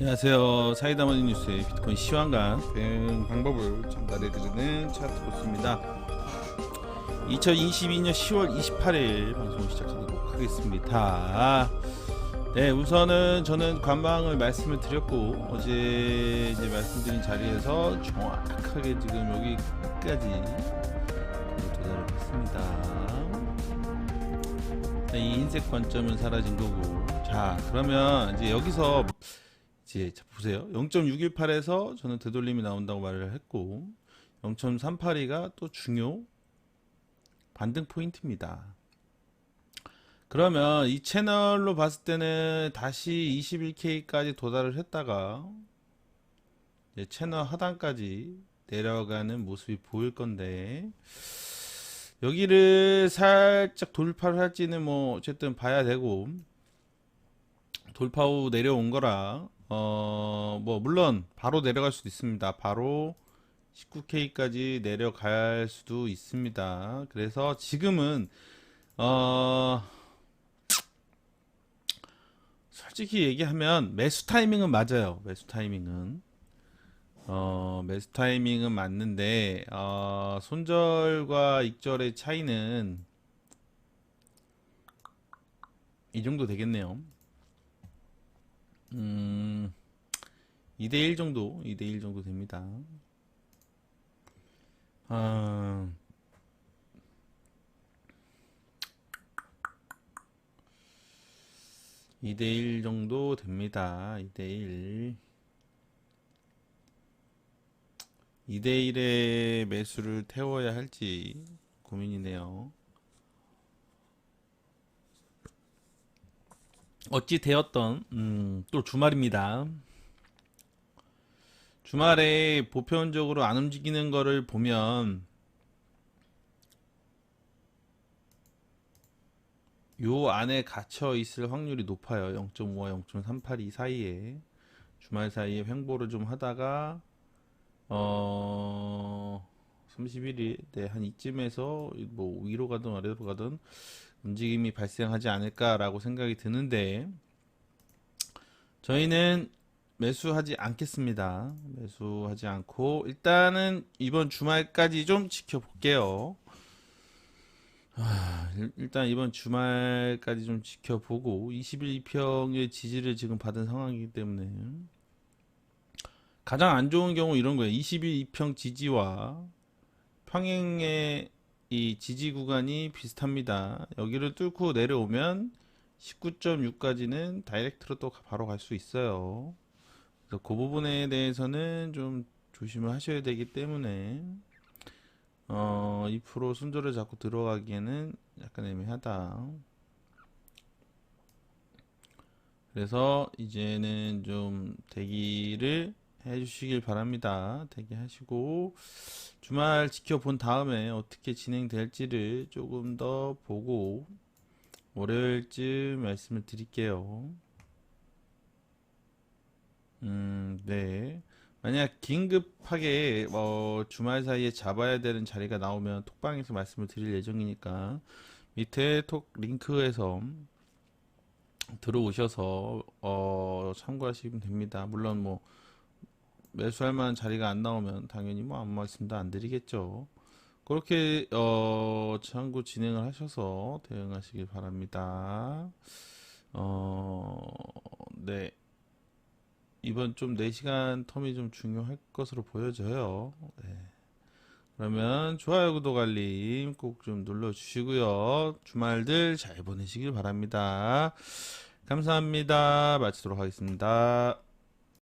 안녕하세요. 사이다 머니 뉴스의 비트코인 시황과 대응 방법을 전달해드리는 차트보스입니다. 2022년 10월 28일 방송 시작하도록 하겠습니다. 네, 우선은 저는 관방을 말씀을 드렸고 어제 이제 말씀드린 자리에서 정확하게 지금 여기까지 도달을 했습니다. 자, 이 흰색 관점은 사라진 거고, 자 그러면 이제 여기서 이제 자, 보세요. 0.618에서 저는 되돌림이 나온다고 말을 했고 0.382가 또 중요 반등 포인트입니다. 그러면 이 채널로 봤을 때는 다시 21K까지 도달을 했다가 채널 하단까지 내려가는 모습이 보일 건데 여기를 살짝 돌파를 할지는 뭐 어쨌든 봐야 되고 돌파 후 내려온 거라 어, 뭐, 물론, 바로 내려갈 수도 있습니다. 바로 19K까지 내려갈 수도 있습니다. 그래서 지금은, 어, 솔직히 얘기하면 매수 타이밍은 맞아요. 매수 타이밍은. 어, 매수 타이밍은 맞는데, 어, 손절과 익절의 차이는 이 정도 되겠네요. 음, 2대1 정도, 2대1 정도 됩니다. 아, 이대1 정도 됩니다. 2대1. 2대1의 매수를 태워야 할지 고민이네요. 어찌 되었던 음, 또 주말입니다. 주말에 보편적으로 안 움직이는 거를 보면 요 안에 갇혀 있을 확률이 높아요. 0.5와 0.382 사이에 주말 사이에 횡보를 좀 하다가 어 31일 네, 한 이쯤에서 뭐 위로 가든 아래로 가든 움직임이 발생하지 않을까라고 생각이 드는데 저희는 매수하지 않겠습니다. 매수하지 않고 일단은 이번 주말까지 좀 지켜볼게요. 아, 일- 일단 이번 주말까지 좀 지켜보고 21평의 지지를 지금 받은 상황이기 때문에 가장 안 좋은 경우 이런 거예요. 21평 지지와 평행의 이 지지 구간이 비슷합니다. 여기를 뚫고 내려오면 19.6까지는 다이렉트로 또 바로 갈 수 있어요. 그래서 그 부분에 대해서는 좀 조심을 하셔야 되기 때문에 어, 2% 순조를 잡고 들어가기에는 약간 애매하다. 그래서 이제는 좀 대기를 해주시길 바랍니다. 대기하시고 주말 지켜본 다음에 어떻게 진행될지를 조금 더 보고 월요일쯤 말씀을 드릴게요. 음, 네. 만약 긴급하게 어, 주말 사이에 잡아야 되는 자리가 나오면 톡방에서 말씀을 드릴 예정이니까 밑에 톡 링크에서 들어오셔서 어, 참고하시면 됩니다. 물론 뭐 매수할 만한 자리가 안 나오면 당연히 뭐 아무 말씀도 안 드리겠죠. 그렇게 어, 참고 진행을 하셔서 대응하시길 바랍니다. 어, 네. 이번 좀 4시간 텀이 좀 중요할 것으로 보여져요. 네. 그러면 좋아요, 구독, 알림 꼭 좀 눌러주시고요. 주말들 잘 보내시길 바랍니다. 감사합니다. 마치도록 하겠습니다.